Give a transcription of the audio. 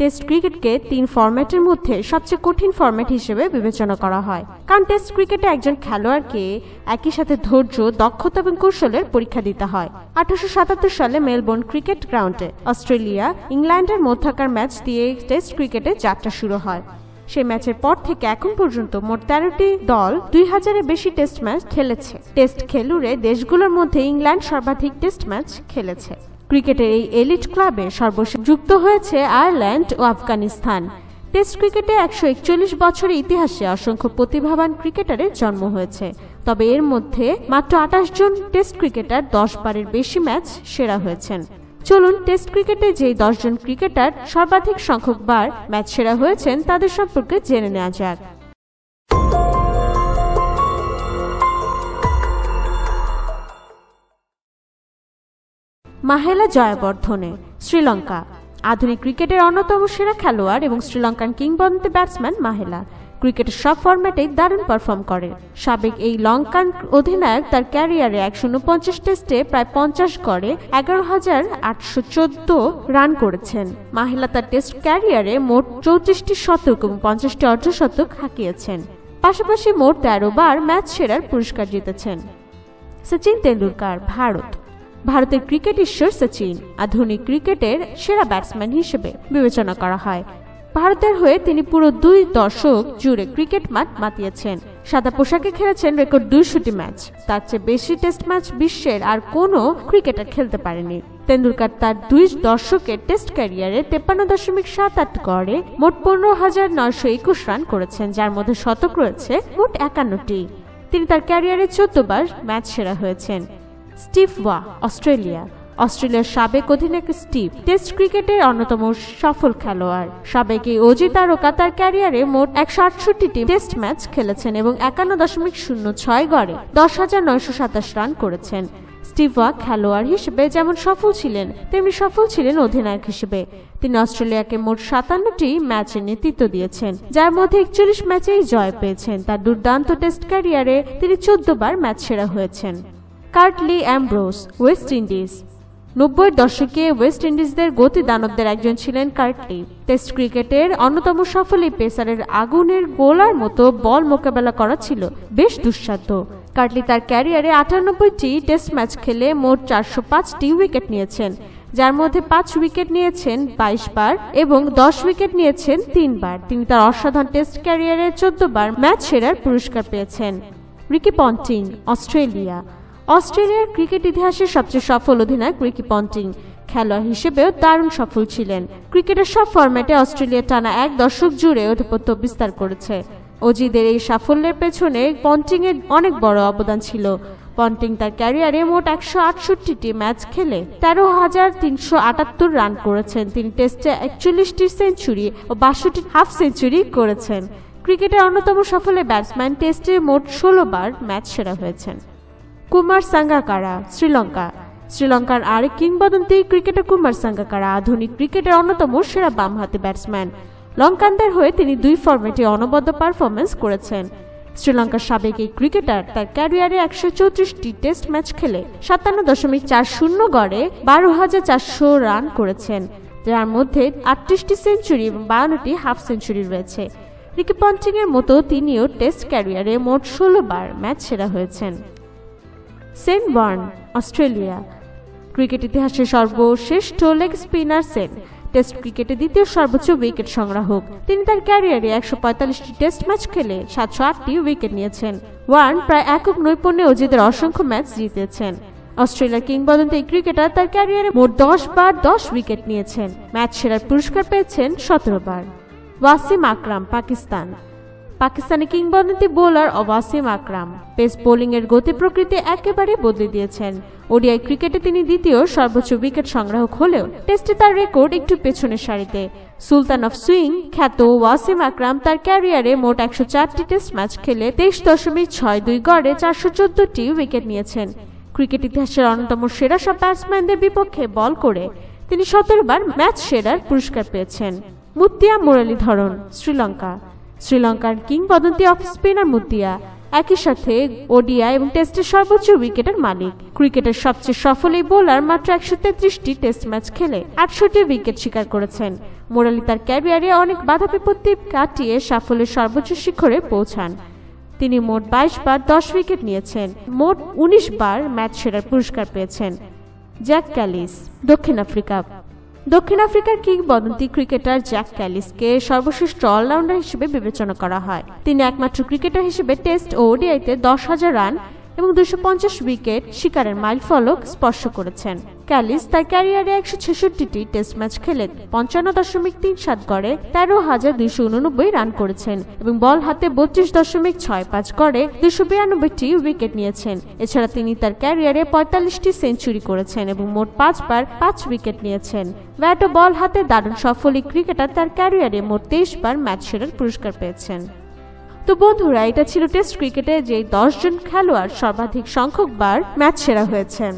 Test ক্রিকেটকে তিন ফরম্যাটের মধ্যে সবচেয়ে কঠিন ফরম্যাট হিসেবে বিবেচনা করা হয়। কারণ টেস্ট ক্রিকেটে একজন খেলোয়াড়কে একই সাথে ধৈর্য, দক্ষতা এবং কৌশলের পরীক্ষা দিতে হয়। আঠারোশো সাতাত্তর সালে মেলবোর্ন ক্রিকেট গ্রাউন্ডে অস্ট্রেলিয়া, ইংল্যান্ডের মধ্যাকার ম্যাচ দিয়ে টেস্ট ক্রিকেটে যাত্রা শুরু হয়। সেই ম্যাচের পর থেকে এখন পর্যন্ত মোট তেরোটি দল দুই হাজারের বেশি টেস্ট ম্যাচ খেলেছে। টেস্ট খেলুড়ে দেশগুলোর মধ্যে ইংল্যান্ড সর্বাধিক টেস্ট ম্যাচ খেলেছে। ক্রিকেটের এই এলিট ক্লাবে সর্বশেষ যুক্ত হয়েছে আয়ারল্যান্ড ও আফগানিস্তান। টেস্ট ক্রিকেটে একশো একচল্লিশ বছরের ইতিহাসে অসংখ্য প্রতিভাবান ক্রিকেটারের জন্ম হয়েছে। তবে এর মধ্যে মাত্র আঠাশ জন টেস্ট ক্রিকেটার দশ বারের বেশি ম্যাচ সেরা হয়েছেন। চলুন টেস্ট ক্রিকেটে যেই দশজন ক্রিকেটার সর্বাধিক সংখ্যক বার ম্যাচ সেরা হয়েছেন তাদের সম্পর্কে জেনে নেওয়া যাক। মাহেলা জয়াবর্ধনে, শ্রীলঙ্কা। আধুনিক ক্রিকেটের অন্যতম সেরা খেলোয়াড় এবং শ্রীলঙ্কান কিংবদন্তি ব্যাটসম্যান মাহেলা। ক্রিকেটের সব ফরম্যাটেই দারুণ পারফর্ম করে। সাবেক এই লঙ্কান অধিনায়ক তার ক্যারিয়ারে একশো উনপঞ্চাশ টেস্টে প্রায় পঞ্চাশ গড়ে এগারো হাজার আটশো চোদ্দ রান করেছেন। মাহিলা তার টেস্ট ক্যারিয়ারে মোট চৌত্রিশটি শতক এবং পঞ্চাশটি অর্ধশতক হাঁকিয়েছেন। পাশাপাশি মোট তেরো বার ম্যাচ সেরার পুরস্কার জিতেছেন। সচিন তেন্ডুলকার, ভারত। ভারতের ক্রিকেট ঈশ্বর সচিন আধুনিক ক্রিকেটের সেরা ব্যাটসম্যান হিসেবে বিবেচনা করা হয়। ভারতের হয়ে তিনি পুরো দুই দশক জুড়ে ক্রিকেট মাঠ মাতিয়েছেন। সাদা পোশাকে খেলেছেন রেকর্ড দুইশোটি ম্যাচ। তার চেয়ে বেশি টেস্ট ম্যাচ বিশ্বের আর কোনো ক্রিকেটার খেলতে পারেনি। তেন্ডুলকার তার দুই দশকের টেস্ট ক্যারিয়ারে তেপ্পান্ন দশমিক সাত আট গড়ে মোট পনেরো হাজার নয়শো একুশ রান করেছেন, যার মধ্যে শতক রয়েছে মোট একান্নটি। তিনি তার ক্যারিয়ারে চোদ্দবার ম্যাচ সেরা হয়েছেন। স্টিভ ওয়া, অস্ট্রেলিয়া। অস্ট্রেলিয়ার সাবেক অধিনায়ক স্টিভ টেস্ট ক্রিকেটের অন্যতম সফল খেলোয়াড়। সাবেক এই অজি তারকা তার ক্যারিয়ারে মোট একশো আটষট্টিটি টেস্ট ম্যাচ খেলেছেন এবং একান্ন দশমিক শূন্য ছয় গড়ে দশ হাজার নয়শো সাতাশ রান করেছেন। স্টিভা খেলোয়াড় হিসেবে যেমন সফল ছিলেন, তেমনি সফল ছিলেন অধিনায়ক হিসেবে। তিনি অস্ট্রেলিয়াকে মোট সাতান্নটি ম্যাচের নেতৃত্ব দিয়েছেন, যার মধ্যে একচল্লিশ ম্যাচেই জয় পেয়েছেন। তার দুর্দান্ত টেস্ট ক্যারিয়ারে তিনি চোদ্দ বার ম্যাচ সেরা হয়েছেন। কার্টলি অ্যাম্ব্রোস ওয়েস্ট ইন্ডিজ নব্বই দশকে ওয়েস্ট ইন্ডিজদের গতি দানবদের একজন ছিলেন কার্টলি টেস্ট ক্রিকেটের অন্যতম সফল এই পেসারের আগুনের গোলার মতো বল মোকাবেলা করা ছিল বেশ দুঃসাধ্য। কার্টলি তার ক্যারিয়ারে আটানব্বইটি টেস্ট ম্যাচ খেলে মোট চারশো পাঁচটি উইকেট নিয়েছেন, যার মধ্যে পাঁচ উইকেট নিয়েছেন বাইশ বার এবং দশ উইকেট নিয়েছেন তিনবার। তিনি তার অসাধারণ টেস্ট ক্যারিয়ারে চোদ্দ বার ম্যাচ সেরার পুরস্কার পেয়েছেন। Ricky Ponting, Australia. অস্ট্রেলিয়ার ক্রিকেট ইতিহাসের সবচেয়ে সফল অধিনায়ক রিকি পন্টিং খেলোয়াড় হিসেবেও দারুণ সফল ছিলেন। ক্রিকেটের সব ফরম্যাটে অস্ট্রেলিয়া টানা এক দশক জুড়ে আধিপত্য বিস্তার করেছে। অজিদের এই সাফল্যের পেছনে পন্টিং এর অনেক বড় অবদান ছিল। পন্টিং তার ক্যারিয়ারে মোট একশো আটষট্টিটি ম্যাচ খেলে তেরো হাজার তিনশো আটাত্তর রান করেছেন। তিনি টেস্টে একচল্লিশটি সেঞ্চুরি ও বাষট্টি হাফ সেঞ্চুরি করেছেন। ক্রিকেটের অন্যতম সফলে ব্যাটসম্যান টেস্টে মোট ষোলো বার ম্যাচ সেরা হয়েছেন। কুমার সাঙ্গাকারা, শ্রীলঙ্কা। শ্রীলঙ্কার আরেক কিংবদন্তি ক্রিকেটার কুমার সাঙ্গাকারা, আধুনিক ক্রিকেটের অন্যতম সেরা বামহাতি ব্যাটসম্যান লঙ্কানদের হয়ে তিনি দুই ফর্মেটে অনবদ্য পারফরমেন্স করেছেন। শ্রীলঙ্কার সাবেক এই ক্রিকেটার তার ক্যারিয়ারে একশো চৌত্রিশটি টেস্ট ম্যাচ খেলে সাতান্ন দশমিক চার শূন্য গড়ে বারো হাজার চারশো রান করেছেন। যার মধ্যে আটত্রিশটি সেঞ্চুরি এবং বায়ান্নটি হাফ সেঞ্চুরি রয়েছে। রিকি এর মতো তিনিও টেস্ট ক্যারিয়ারে মোট ষোলো বার ম্যাচ সেরা হয়েছেন। Sen burn, Australia. ক্রিকেট ইতিহাসের সর্বশ্রেষ্ঠ লেগ স্পিনার সেন টেস্ট ক্রিকেটে দ্বিতীয় সর্বোচ্চ উইকেট সংগ্রাহক। তিনি তার ক্যারিয়ারে একশো পঁয়তাল্লিশটি টেস্ট ম্যাচ খেলে সাতশো আটটি উইকেট নিয়েছেন। ওয়ার্ন প্রায় একক নৈপুণ্যে অজিদের অসংখ্য ম্যাচ জিতেছেন। অস্ট্রেলিয়ার কিংবদন্তি ক্রিকেটার তার ক্যারিয়ারে মোট দশ বার দশ উইকেট নিয়েছেন। ম্যাচ সেরার পুরস্কার পেয়েছেন সতেরো বার। ওয়াসিম আকরাম, পাকিস্তান। পাকিস্তানি কিংবদন্তি bowler Wasim Akram. Pace bowling এর গতি প্রকৃতি একেবারে বদলে দিয়েছেন। ওডিআই ক্রিকেটে তিনি দ্বিতীয় সর্বোচ্চ উইকেট সংগ্রাহক হলেও টেস্টে তার রেকর্ড একটু পেছনের সারিতে। সুলতান অফ সুইং খ্যাত ওয়াসিম আকরাম তার ক্যারিয়ারে মোট একশো চারটি টেস্ট ম্যাচ খেলে তেইশ দশমিক ছয় দুই গড়ে চারশো চোদ্দটি উইকেট নিয়েছেন। ক্রিকেট ইতিহাসের অন্যতম সেরা সব ব্যাটসম্যানদের বিপক্ষে বল করে তিনি সতেরো বার ম্যাচ সেরার পুরস্কার পেয়েছেন। মুতিয়া মুরালীধরন শ্রীলঙ্কা। শ্রীলঙ্কার কিংবদন্তি অফ স্পিনার মুতিয়া, একই সাথে ওডিয়া এবং টেস্টের সর্বোচ্চ উইকেটের মালিক। ক্রিকেটের সবচেয়ে সফল এই বোলার মাত্র একশো তেত্রিশটি টেস্ট ম্যাচ খেলে আটষট্টি উইকেট শিকার করেছেন। মোরালি তার ক্যারিয়ারে অনেক বাধা বিপত্তি কাটিয়ে সাফল্যের সর্বোচ্চ শিখরে পৌঁছান। তিনি মোট বাইশ বার দশ উইকেট নিয়েছেন, মোট উনিশ বার ম্যাচ সেরার পুরস্কার পেয়েছেন। জ্যাক ক্যালিস, দক্ষিণ আফ্রিকা। দক্ষিণ আফ্রিকার কিংবদন্তি ক্রিকেটার জ্যাক ক্যালিসকে সর্বশ্রেষ্ঠ অলরাউন্ডার হিসেবে বিবেচনা করা হয়। তিনি একমাত্র ক্রিকেটার হিসেবে টেস্ট ও ওডিআইতে দশ হাজার রান এবং দুশো উইকেট শিকারের মাইল ফলক স্পর্শ করেছেন। ক্যালিস তার ক্যারিয়ারে একশো ছেষট্টিটি টেস্ট ম্যাচ খেলে পঞ্চান্ন দশমিক তিন সাত গড়ে তেরো হাজার দুইশো উননব্বই রান করেছেন এবং বল হাতে বত্রিশ দশমিক ছয় পাঁচ গড়ে দুশো বিরানব্বইটি উইকেট নিয়েছেন। এছাড়া তিনি তার ক্যারিয়ারে পঁয়তাল্লিশটি সেঞ্চুরি করেছেন এবং মোট পাঁচবার পাঁচ উইকেট নিয়েছেন। ব্যাট ও বল হাতে দারুণ সফল ক্রিকেটার তার ক্যারিয়ারে মোট তেইশ বার ম্যাচ সেরার পুরস্কার পেয়েছেন। তো বন্ধুরা, এটা ছিল টেস্ট ক্রিকেটে যে দশজন খেলোয়াড় সর্বাধিক সংখ্যক বার ম্যাচ সেরা হয়েছেন।